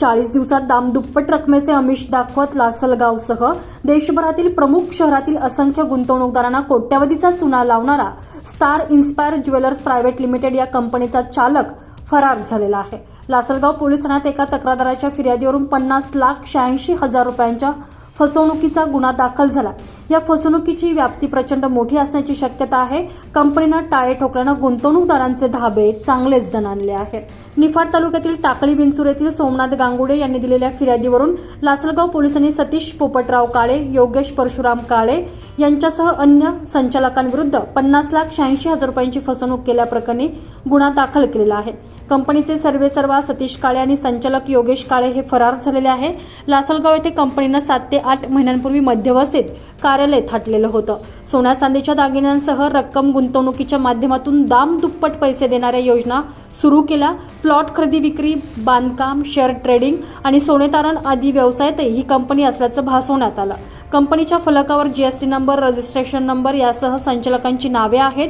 चाळीस दिवसात दाम दुप्पट रकमेचे अमिष दाखवत लासलगावसह देशभरातील प्रमुख शहरातील असंख्य गुंतवणूकदारांना कोट्यवधीचा चुना लावणारा star inspire jewellers private limited या कंपनीचा चालक फरार झालेला आहे. लासलगाव पोलीस ठाण्यात एका तक्रारदाराच्या फिर्यादीवरून पन्नास लाख शहाऐंशी हजार रुपयांच्या फसवणुकीचा गुन्हा दाखल झाला. या फसवणुकीची व्याप्ती प्रचंड मोठी असण्याची शक्यता आहे. कंपनीनं टाळे ठोकल्यानं गुंतवणूकदारांचे धाबे चांगलेच दणाणले आहेत. निफाड तालुक्यातील टाकळी विंचूर येथील सोमनाथ गांगुडे यांनी दिलेल्या फिर्यादीवरून लासलगाव पोलिसांनी सतीश पोपटराव काळे योगेश परशुराम काळे यांच्यासह अन्य संचालकांविरुद्ध पन्नास लाख शहाऐंशी हजार रुपयांची फसवणूक केल्याप्रकरणी गुन्हा दाखल केलेला आहे. कंपनीचे सर्वेसर्वा सतीश काळे आणि संचालक योगेश काळे हे फरार झालेले आहे. लासलगाव येथे कंपनीनं सात ते आठ महिन्यांपूर्वी मध्यवस्थेत कार्यालय थाटलेलं होतं. सोन्या चांदीच्या दागिन्यांसह रक्कम गुंतवणुकीच्या माध्यमातून दाम दुप्पट पैसे देणाऱ्या योजना सुरू केल्या. प्लॉट खरेदी विक्री बांधकाम शेअर ट्रेडिंग आणि सोने तारण आदी व्यवसायातही ही कंपनी असल्याचं भासवण्यात आलं. कंपनीच्या फलकावर जीएसटी नंबर रजिस्ट्रेशन नंबर यासह संचालकांची नावे आहेत.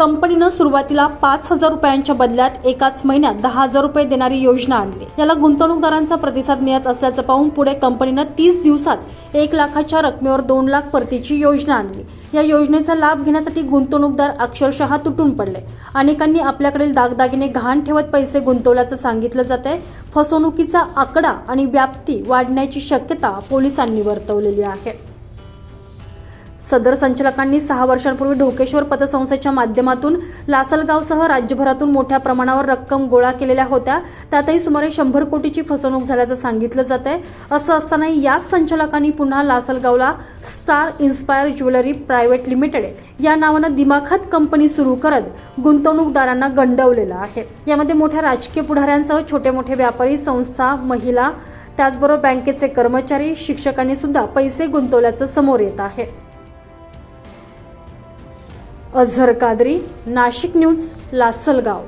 कंपनीनं सुरुवातीला पाच हजार रुपयांच्या बदल्यात एकाच महिन्यात दहा हजार रुपये देणारी योजना आणली. याला गुंतवणूकदारांचा प्रतिसाद मिळत असल्याचं पाहून पुढे कंपनीनं तीस दिवसात एक लाखाच्या रकमेवर दोन लाख परतीची योजना आणली. या योजनेचा लाभ घेण्यासाठी गुंतवणूकदार अक्षरशः तुटून पडले. अनेकांनी आपल्याकडील दागदागिने घाण ठेवत पैसे गुंतवल्याचं सांगितलं जात आहे फसवणुकीचा आकडा आणि व्याप्ती वाढण्याची शक्यता पोलिसांनी वर्तवलेली आहे. सदर संचालकांनी सहा वर्षांपूर्वी ढोकेश्वर पतसंस्थेच्या माध्यमातून लासलगावसह राज्यभरातून मोठ्या प्रमाणावर रक्कम गोळा केलेल्या होत्या. त्यातही सुमारे शंभर कोटीची फसवणूक झाल्याचं सांगितलं जात आहे असं असताना याच संचालकांनी पुन्हा लासलगावला star inspire jewellery private limited या नावानं दिमाखात कंपनी सुरू करत गुंतवणूकदारांना गंडवलेलं आहे. यामध्ये मोठ्या राजकीय पुढाऱ्यांसह छोटे मोठे व्यापारी संस्था महिला त्याचबरोबर बँकेचे कर्मचारी शिक्षकांनी सुद्धा पैसे गुंतवल्याचं समोर येत आहे. अझर कादरी नाशिक न्यूज लासलगाव.